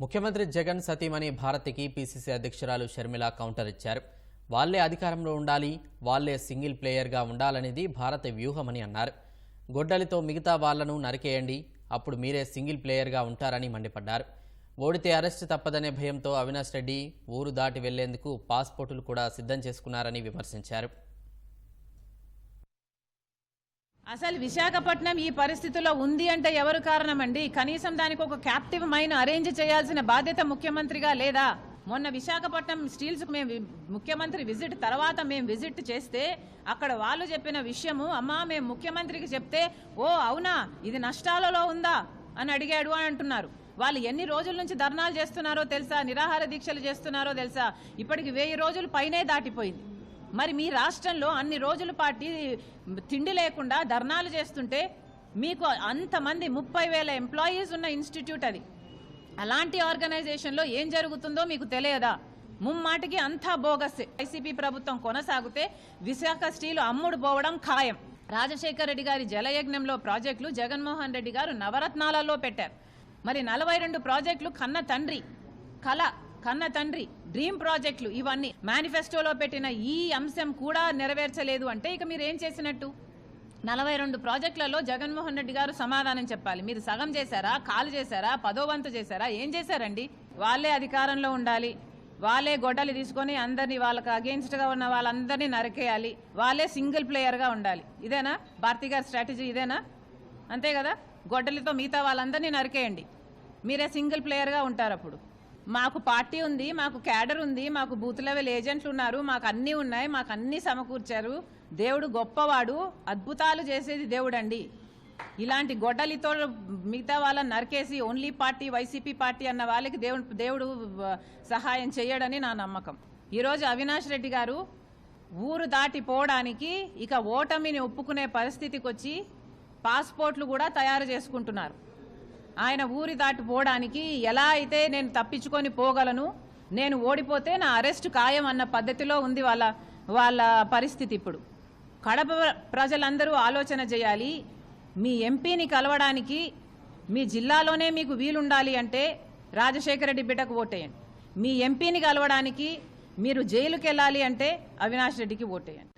ముఖ్యమంత్రి జగన్ సతీమణి భారతికి పీసీసీ అధ్యక్షురాలు షర్మిల కౌంటర్ ఇచ్చారు. వాళ్ళే అధికారంలో ఉండాలి వాళ్ళే సింగిల్ ప్లేయర్గా ఉండాలనేది భారత వ్యూహమని అన్నారు. గొడ్డలితో మిగతా వాళ్ళను నరికేయండి అప్పుడు మీరే సింగిల్ ప్లేయర్గా ఉంటారని మండిపడ్డారు. ఓడితే అరెస్ట్ తప్పదనే భయంతో అవినాష్ రెడ్డి ఊరు దాటి వెళ్ళేందుకు పాస్పోర్టులు కూడా సిద్ధం చేసుకున్నారని విమర్శించారు. అసలు విశాఖపట్నం ఈ పరిస్థితిలో ఉంది అంటే ఎవరు కారణమండి? కనీసం దానికి ఒక క్యాప్టివ్ మైన్ అరేంజ్ చేయాల్సిన బాధ్యత ముఖ్యమంత్రిగా లేదా? మొన్న విశాఖపట్నం స్టీల్స్కు మేము ముఖ్యమంత్రి విజిట్ తర్వాత మేము విజిట్ చేస్తే అక్కడ వాళ్ళు చెప్పిన విషయము అమ్మా మేము ముఖ్యమంత్రికి చెప్తే ఓ అవునా? ఇది నష్టాలలో ఉందా? అని అడిగాడు అని అంటున్నారు. వాళ్ళు ఎన్ని రోజుల నుంచి ధర్నాలు చేస్తున్నారో తెలుసా? నిరాహార దీక్షలు చేస్తున్నారో తెలుసా? ఇప్పటికి వెయ్యి రోజులు పైనే దాటిపోయింది. మరి మీ రాష్ట్రంలో అన్ని రోజుల పాటు తిండి లేకుండా ధర్నాలు చేస్తుంటే మీకు అంతమంది ముప్పై వేల ఎంప్లాయీస్ ఉన్న ఇన్స్టిట్యూట్ అది. అలాంటి ఆర్గనైజేషన్లో ఏం జరుగుతుందో మీకు తెలియదా? ముమ్మాటికి అంతా బోగస్. వైసీపీ ప్రభుత్వం కొనసాగితే విశాఖ స్టీలు అమ్ముడు పోవడం ఖాయం. రాజశేఖర రెడ్డి గారి జలయజ్ఞంలో ప్రాజెక్టులు జగన్మోహన్ రెడ్డి గారు నవరత్నాలలో పెట్టారు. మరి నలభై రెండు ప్రాజెక్టులు కన్న తండ్రి కళ కన్న తండ్రి డ్రీమ్ ప్రాజెక్టులు ఇవన్నీ మేనిఫెస్టోలో పెట్టిన ఈ అంశం కూడా నెరవేర్చలేదు అంటే ఇక మీరు ఏం చేసినట్టు? నలభై రెండు ప్రాజెక్టులలో జగన్మోహన్ రెడ్డి గారు సమాధానం చెప్పాలి. మీరు సగం చేశారా? కాలు చేశారా? పదో వంతు చేశారా? ఏం చేశారండి? వాళ్ళే అధికారంలో ఉండాలి. వాళ్ళే గొడ్డలు తీసుకొని అందరినీ వాళ్ళకి అగేన్స్ట్గా ఉన్న వాళ్ళందరినీ నరికేయాలి. వాళ్ళే సింగిల్ ప్లేయర్గా ఉండాలి. ఇదేనా? భారతి గారి స్ట్రాటజీ ఇదేనా? అంతే కదా? గొడ్డలితో మిగతా వాళ్ళందరినీ నరికేయండి. మీరే సింగిల్ ప్లేయర్గా ఉంటారు అప్పుడు. మాకు పార్టీ ఉంది మాకు క్యాడర్ ఉంది మాకు బూత్ లెవెల్ ఏజెంట్లు ఉన్నారు మాకు అన్నీ ఉన్నాయి మాకు అన్నీ సమకూర్చారు. దేవుడు గొప్పవాడు అద్భుతాలు చేసేది దేవుడండి. ఇలాంటి గొడ్డలితో మిగతా వాళ్ళని నరికేసి ఓన్లీ పార్టీ వైసీపీ పార్టీ అన్న వాళ్ళకి దేవుడు దేవుడు సహాయం చేయడని నా నమ్మకం. ఈరోజు అవినాష్ రెడ్డి గారు ఊరు దాటిపోవడానికి ఇక ఓటమిని ఒప్పుకునే పరిస్థితికి వచ్చి పాస్పోర్ట్లు కూడా తయారు చేసుకుంటున్నారు. ఆయన ఊరి దాటిపోవడానికి ఎలా అయితే నేను తప్పించుకొని పోగలను నేను ఓడిపోతే నా అరెస్ట్ ఖాయం అన్న పద్ధతిలో ఉంది వాళ్ళ వాళ్ళ పరిస్థితి ఇప్పుడు. కడప ప్రజలందరూ ఆలోచన చేయాలి మీ ఎంపీని కలవడానికి మీ జిల్లాలోనే మీకు వీలుండాలి అంటే రాజశేఖర రెడ్డి బిడ్డకు ఓటేయండి. మీ ఎంపీని కలవడానికి మీరు జైలుకి వెళ్ళాలి అంటే అవినాష్ రెడ్డికి ఓటేయండి.